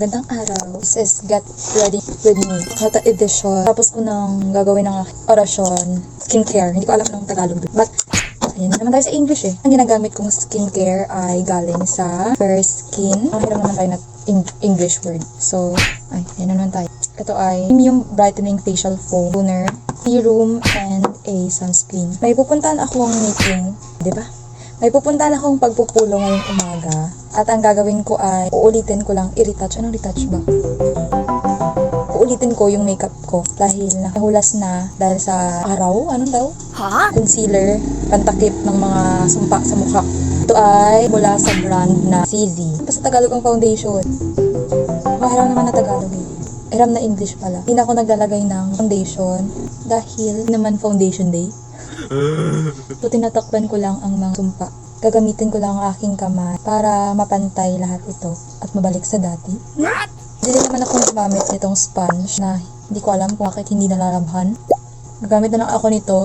Gandang araw. This is Get Ready With Me. Kata edition. Tapos ko nang gagawin ng orasyon. Skincare. Hindi ko alam anong Tagalog. But, ayan naman tayo sa English eh. Ang ginagamit kong skincare ay galing sa Fair Skin. Ang hirap naman tayo na Eng- English word. So, ay, ayan na naman tayo. Ito ay Premium Brightening Facial Foam Toner, serum, and a sunscreen. May pupuntahan akong meeting, ba? May pupuntahan akong pagpupulo ngayong umaga. At ang gagawin ko ay, uulitin ko lang, i-retouch. Anong retouch ba? Uulitin ko yung makeup ko. Dahil nahulas na, dahil sa araw, anong daw? Ha? Concealer, pantakip ng mga sumpa sa mukha. Ito ay mula sa brand na CZ. Basta Tagalog ang foundation. Mahiram naman na Tagalog eh. Hiram na English pala. Hindi na ako naglalagay ng foundation dahil naman foundation day. So, tinatakpan ko lang ang mga sumpa. Gagamitin ko lang ang aking kamay para mapantay lahat ito at mabalik sa dati. Hindi naman akong gumamit nitong sponge na hindi ko alam kung bakit hindi nalalabhan. Gagamit na lang ako nito.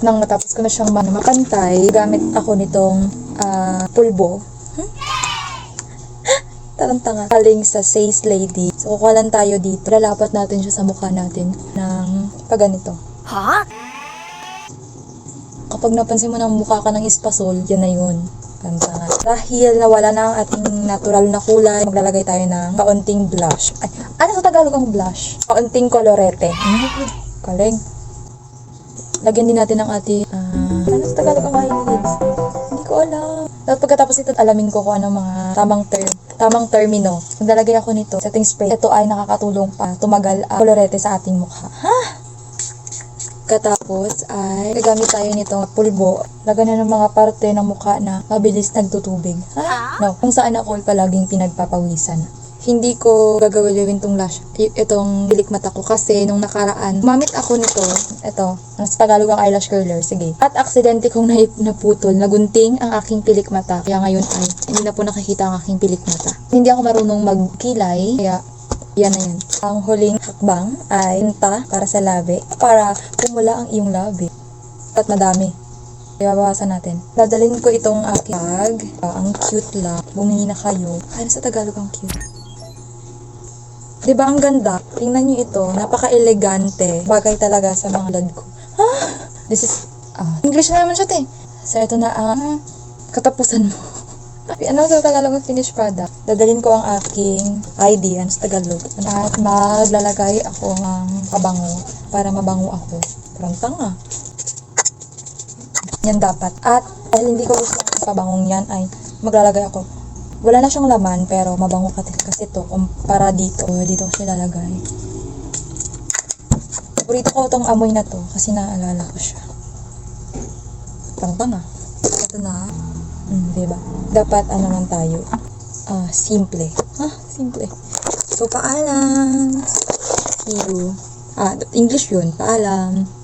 Nang matapos ko na siyang ma- mapantay, gamit ako nitong ah, pulbo. Hmm? Tarantanga. Galing sa Says Lady. So, kukuha lang tayo dito. Lalapat natin siya sa mukha natin ng paganito. Ha? Kapag napansin mo ng mukha ka ng espasol, yan na yun. Ganda nga. Dahil nawala na ang ating natural na kulay, maglalagay tayo ng kaunting blush. Ay, ano sa Tagalog ang blush? Kaunting kolorete. Mm, Galing. Lagyan din natin ng ating, ah, ano sa Tagalog ang eyelids? Hindi ko alam. Dapat pagkatapos ito, alamin ko kung anong mga tamang term, tamang termino. Maglalagay ako nito, setting spray. Ito ay nakakatulong pa tumagal ang kolorete sa ating mukha. Ha? Katapos ay gagamit tayo nitong pulbo. Lagyan na ng mga parte ng mukha na mabilis nagtutubig. Ha? No, kung saan ako palaging pinagpapawisan. Hindi ko gagawin tong lash, itong bilik mata ko kasi nung nakaraan, gumamit ako nito, ito, ang sa Tagalog ang eyelash curler, sige. At aksidente kong naip- naputol, nagunting ang aking pilik mata. Kaya ngayon ay hindi na po nakikita ang aking pilik mata. Hindi ako marunong magkilay, kaya yan na yan. Ang huling hakbang ay tinta para sa labi. Para pumula ang iyong labi. At madami. Ibabawasan natin. Dadalhin ko itong aking bag. Ah, ang cute lang. Bumili na kayo. Ano sa Tagalog ang cute? Diba ang ganda? Tingnan nyo ito. Napaka-elegante. Bagay talaga sa mga dad ko. Ah! This is... Ah, English na naman siya, te. So, ito na ang katapusan mo. Ano sa Tagalog ang finished product? Dadalhin ko ang aking ID, sa Tagalog. At maglalagay ako ng pabango para mabango ako. Parang tanga. Yan dapat. At dahil hindi ko gusto ang pabangong yan ay maglalagay ako. Wala na siyang laman pero mabango kasi, kasi to kumpara dito. O, dito ko siya lalagay. Paborito ko tong amoy na to kasi naalala ko siya. Parang tanga. Ito na. Mm, diba? Dapat ano lang tayo. Ah, simple. Ah, simple. So, paalam. See you. Ah, English yun. Paalam.